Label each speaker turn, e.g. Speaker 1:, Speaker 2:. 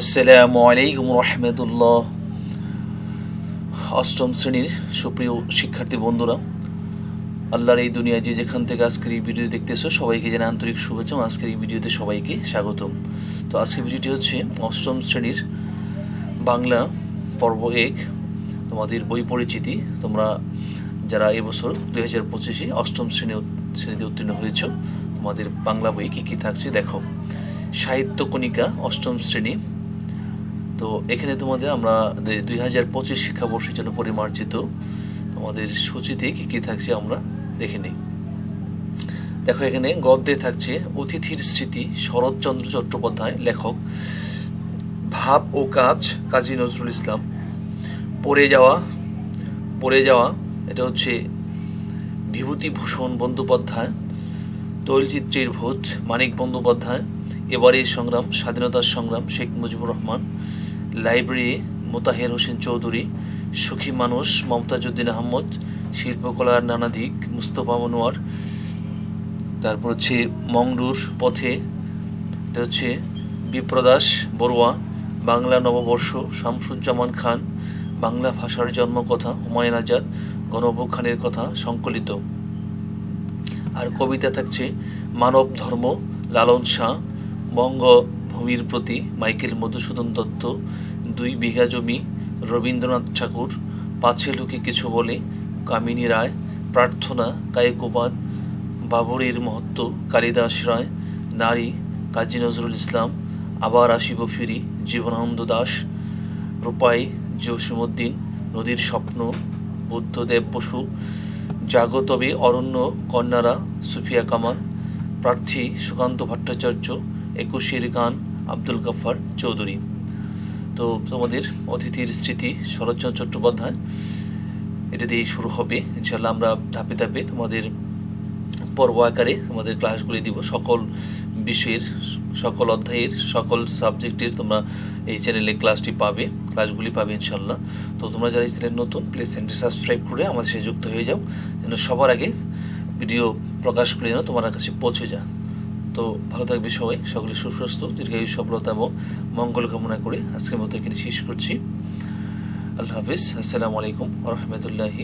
Speaker 1: আসসালামু আলাইকুম রহমতুল্লাহ। অষ্টম শ্রেণির সুপ্রিয় শিক্ষার্থী বন্ধুরা, আল্লাহর এই দুনিয়ায় যে যেখান থেকে আজকের এই ভিডিও দেখতেছো, সবাইকে জানাই আন্তরিক শুভেচ্ছা আজকের এই ভিডিওতে সবাইকে স্বাগতম। তো আজকের ভিডিওটি হচ্ছে অষ্টম শ্রেণির বাংলা পর্ব এক, তোমাদের বই পরিচিতি। তোমরা যারা এবছর দুই হাজার পঁচিশে অষ্টম শ্রেণি শ্রেণীতে উত্তীর্ণ হয়েছ, তোমাদের বাংলা বই কী কী থাকছে দেখো। সাহিত্য কণিকা অষ্টম শ্রেণি তো এখানে তোমাদের আমরা দুই হাজার পঁচিশ শিক্ষাবর্ষের জন্য পরিমার্জিত তোমাদের সূচিতে কী কী থাকছে আমরা দেখে নিই। দেখো এখানে গদ্যে থাকছে অতিথির স্মৃতি, শরৎচন্দ্র চট্টোপাধ্যায়, লেখক, ভাব ও কাজ, কাজী নজরুল ইসলাম। পড়ে যাওয়া পড়ে যাওয়া, এটা হচ্ছে বিভূতিভূষণ বন্দ্যোপাধ্যায় তৈলচিত্রের ভূত মানিক বন্দ্যোপাধ্যায়, এবারের সংগ্রাম, স্বাধীনতার সংগ্রাম, শেখ মুজিবুর রহমান লাইব্রেরি মোতাহের হোসেন চৌধুরী, সুখী মানুষ মমতাজুদ্দিন আহমদ, শিল্পকলার নানা দিক মুস্তফা মনোয়ার, তারপর হচ্ছে মংডুর পথে, এটা হচ্ছে বিপ্রদাস বড়ুয়া, বাংলা নববর্ষ, শামসুজ্জামান খান, বাংলা ভাষার জন্মকথা, হুমায়ুন আজাদ, গণঅভ্যুত্থানের কথা সংকলিত। আর কবিতা থাকছে মানব ধর্ম লালন শাহ বঙ্গভূমির প্রতি মাইকেল মধুসূদন দত্ত, দুই বিঘা জমি, রবীন্দ্রনাথ ঠাকুর, পাছে লোকে কিছু বলে, কামিনী রায়, প্রার্থনা কায়কোবাদ বাবরের মহত্ব, কালিদাস রায়, নারী, কাজী নজরুল ইসলাম, আবার আসিব ফিরি জীবনানন্দ দাস, রূপাই জসিমুদ্দিন নদীর স্বপ্ন, বুদ্ধদেব বসু, জাগতবে অরণ্য, কন্যারা, সুফিয়া কামাল, প্রার্থী সুকান্ত ভট্টাচার্য একুশের গান, আব্দুল গাফার চৌধুরী। তো তোমাদের অতিথির স্মৃতি, শরৎচন্দ্র চট্টোপাধ্যায়, এটা দিয়েই শুরু হবে। ইনশাল্লাহ আমরা ধাপে ধাপে তোমাদের পর্ব আকারে তোমাদের ক্লাসগুলি দিব। সকল বিষয়ের, সকল অধ্যায়ের, সকল সাবজেক্টের তোমরা এই চ্যানেলে ক্লাসটি পাবে, ক্লাসগুলি পাবে ইনশাল্লাহ তো তোমরা যারা এই চ্যানেল নতুন প্লিজ চ্যানেলটি সাবস্ক্রাইব করে আমাদের সাথে যুক্ত হয়ে যাও, যেন সবার আগে ভিডিও প্রকাশ করে যেন তোমার কাছে পৌঁছে যায়। তো ভালো থাকবে সবাই। সকলে সুস্বাস্থ্য, দীর্ঘায়ু, সফলতা এবং মঙ্গল কামনা করে আজকের মতো এখানে শেষ করছি। আল্লাহ হাফিজ। আসসালামু আলাইকুম রহমতুল্লাহি